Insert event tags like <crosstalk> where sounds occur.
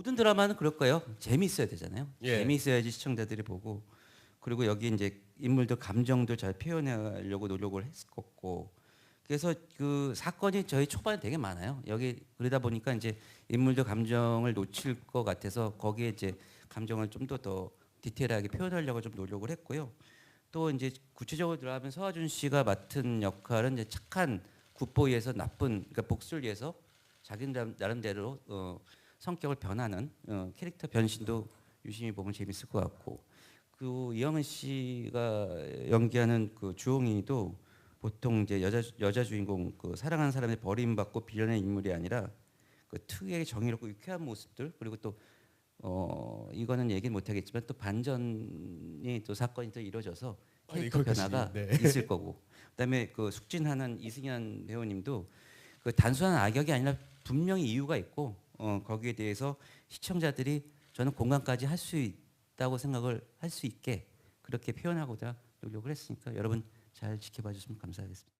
모든 드라마는 그럴 거예요. 재미있어야 되잖아요. 예. 재미있어야지 시청자들이 보고 그리고 여기 이제 인물들 감정도 잘 표현하려고 노력을 했었고 그래서 그 사건이 저희 초반에 되게 많아요. 여기 그러다 보니까 이제 인물들 감정을 놓칠 것 같아서 거기에 이제 감정을 좀 더 더 디테일하게 표현하려고 좀 노력을 했고요. 또 이제 구체적으로 들어가면 서하준 씨가 맡은 역할은 이제 착한 굿보이에서 나쁜 그러니까 복수를 위해서 자기 나름- 나름대로 어, 성격을 변하는 어, 캐릭터 변신도 유심히 보면 재밌을 것 같고 그 이영은 씨가 연기하는 그 주홍이도 보통 이제 여자 여자 주인공 그 사랑하는 사람의 버림받고 비련의 인물이 아니라 그 특유의 정의롭고 유쾌한 모습들 그리고 또 어 이거는 얘기 못 하겠지만 또 반전이 또 사건이 또 이루어져서 아, 캐릭터 변화가 네. <laughs> 있을 거고 그다음에 그 숙진하는 이승현 배우님도 그 단순한 악역이 아니라 분명히 이유가 있고 어 거기에 대해서 시청자들이 저는 공감까지 할 수 있다고 생각을 할 수 있게 그렇게 표현하고자 노력을 했으니까 여러분 잘 지켜봐 주시면 감사하겠습니다.